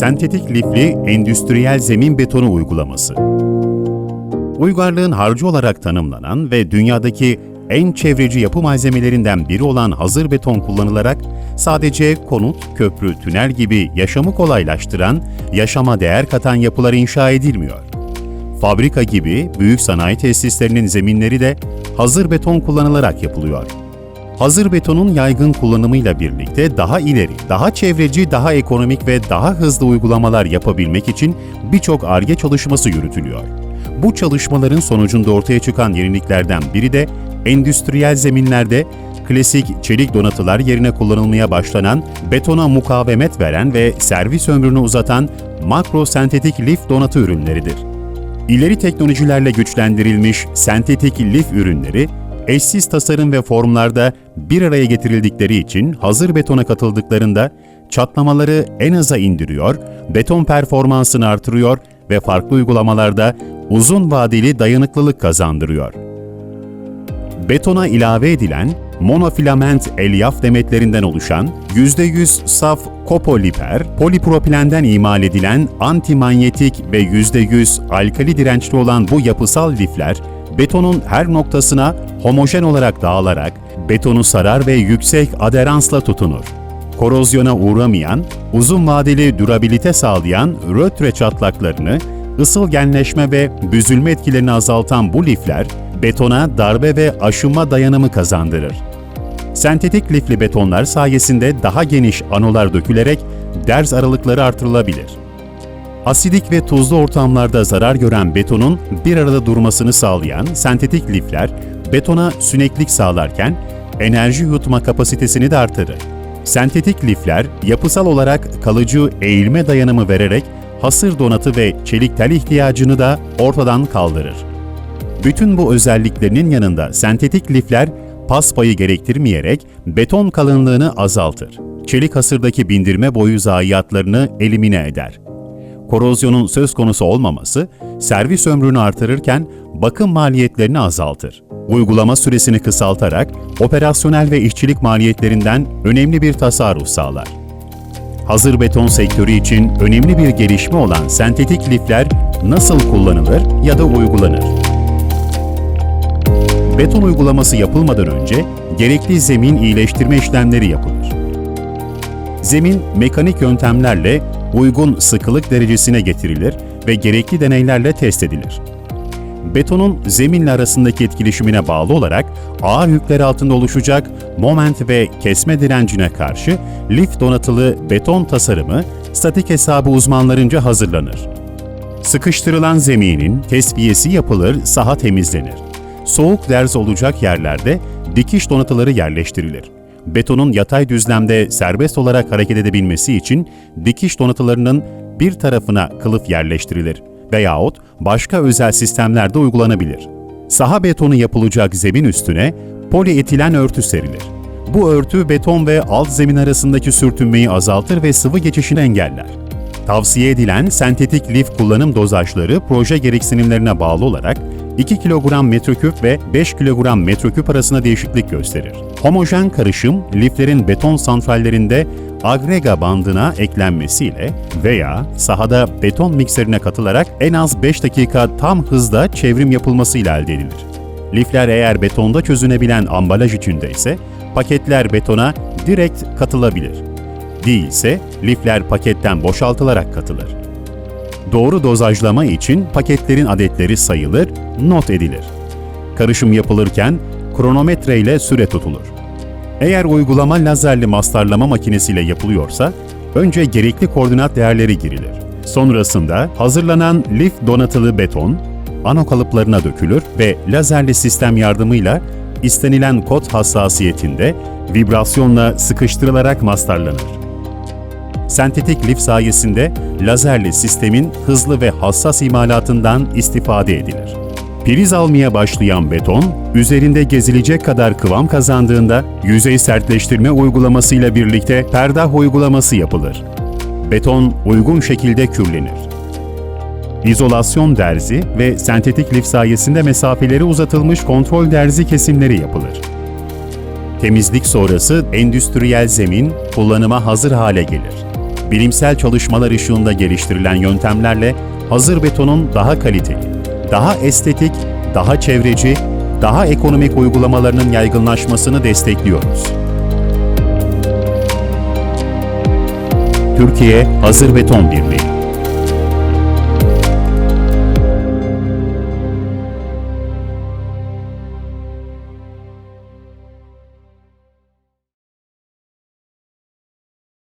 sentetik lifli endüstriyel zemin betonu uygulaması. Uygarlığın harcı olarak tanımlanan ve dünyadaki en çevreci yapı malzemelerinden biri olan hazır beton kullanılarak sadece konut, köprü, tünel gibi yaşamı kolaylaştıran, yaşama değer katan yapılar inşa edilmiyor. Fabrika gibi büyük sanayi tesislerinin zeminleri de hazır beton kullanılarak yapılıyor. Hazır betonun yaygın kullanımıyla birlikte daha ileri, daha çevreci, daha ekonomik ve daha hızlı uygulamalar yapabilmek için birçok ARGE çalışması yürütülüyor. Bu çalışmaların sonucunda ortaya çıkan yeniliklerden biri de endüstriyel zeminlerde klasik çelik donatılar yerine kullanılmaya başlanan, betona mukavemet veren ve servis ömrünü uzatan makro sentetik lif donatı ürünleridir. İleri teknolojilerle güçlendirilmiş sentetik lif ürünleri, eşsiz tasarım ve formlarda bir araya getirildikleri için hazır betona katıldıklarında çatlamaları en aza indiriyor, beton performansını artırıyor ve farklı uygulamalarda uzun vadeli dayanıklılık kazandırıyor. Betona ilave edilen monofilament elyaf demetlerinden oluşan %100 saf kopoliper, polipropilenden imal edilen antimanyetik ve %100 alkali dirençli olan bu yapısal lifler, betonun her noktasına homojen olarak dağılarak betonu sarar ve yüksek aderansla tutunur. Korozyona uğramayan, uzun vadeli durabilite sağlayan rötre çatlaklarını, ısıl genleşme ve büzülme etkilerini azaltan bu lifler, betona darbe ve aşınma dayanımı kazandırır. Sentetik lifli betonlar sayesinde daha geniş anolar dökülerek derz aralıkları artırılabilir. Asidik ve tuzlu ortamlarda zarar gören betonun bir arada durmasını sağlayan sentetik lifler, betona süneklik sağlarken enerji yutma kapasitesini de artırır. Sentetik lifler yapısal olarak kalıcı eğilme dayanımı vererek hasır donatı ve çelik tel ihtiyacını da ortadan kaldırır. Bütün bu özelliklerinin yanında sentetik lifler pas payı gerektirmeyerek beton kalınlığını azaltır. Çelik hasırdaki bindirme boyu zayiatlarını elimine eder. Korozyonun söz konusu olmaması, servis ömrünü artırırken bakım maliyetlerini azaltır. Uygulama süresini kısaltarak operasyonel ve işçilik maliyetlerinden önemli bir tasarruf sağlar. Hazır beton sektörü için önemli bir gelişme olan sentetik lifler nasıl kullanılır ya da uygulanır? Beton uygulaması yapılmadan önce gerekli zemin iyileştirme işlemleri yapılır. Zemin mekanik yöntemlerle uygun sıkılık derecesine getirilir ve gerekli deneylerle test edilir. Betonun zeminle arasındaki etkileşimine bağlı olarak ağır yükler altında oluşacak moment ve kesme direncine karşı lif donatılı beton tasarımı statik hesabı uzmanlarınca hazırlanır. Sıkıştırılan zeminin tesviyesi yapılır, saha temizlenir. Soğuk derz olacak yerlerde dikiş donatıları yerleştirilir. Betonun yatay düzlemde serbest olarak hareket edebilmesi için dikiş donatılarının bir tarafına kılıf yerleştirilir veyahut başka özel sistemlerde uygulanabilir. Saha betonu yapılacak zemin üstüne polietilen örtü serilir. Bu örtü beton ve alt zemin arasındaki sürtünmeyi azaltır ve sıvı geçişini engeller. Tavsiye edilen sentetik lif kullanım dozajları proje gereksinimlerine bağlı olarak 2 kilogram metreküp ve 5 kilogram metreküp arasında değişiklik gösterir. Homojen karışım, liflerin beton santrallerinde agrega bandına eklenmesiyle veya sahada beton mikserine katılarak en az 5 dakika tam hızda çevrim yapılmasıyla elde edilir. Lifler eğer betonda çözünebilen ambalaj içinde ise paketler betona direkt katılabilir. Değilse lifler paketten boşaltılarak katılır. Doğru dozajlama için paketlerin adetleri sayılır, not edilir. Karışım yapılırken kronometre ile süre tutulur. Eğer uygulama lazerli mastarlama makinesiyle yapılıyorsa, önce gerekli koordinat değerleri girilir. Sonrasında hazırlanan lif donatılı beton, ano kalıplarına dökülür ve lazerli sistem yardımıyla istenilen kod hassasiyetinde vibrasyonla sıkıştırılarak mastarlanır. Sentetik lif sayesinde lazerli sistemin hızlı ve hassas imalatından istifade edilir. Priz almaya başlayan beton, üzerinde gezilecek kadar kıvam kazandığında yüzey sertleştirme uygulamasıyla birlikte perdah uygulaması yapılır. Beton uygun şekilde kürlenir. İzolasyon derzi ve sentetik lif sayesinde mesafeleri uzatılmış kontrol derzi kesimleri yapılır. Temizlik sonrası endüstriyel zemin kullanıma hazır hale gelir. Bilimsel çalışmalar ışığında geliştirilen yöntemlerle hazır betonun daha kaliteli, daha estetik, daha çevreci, daha ekonomik uygulamalarının yaygınlaşmasını destekliyoruz. Türkiye Hazır Beton Birliği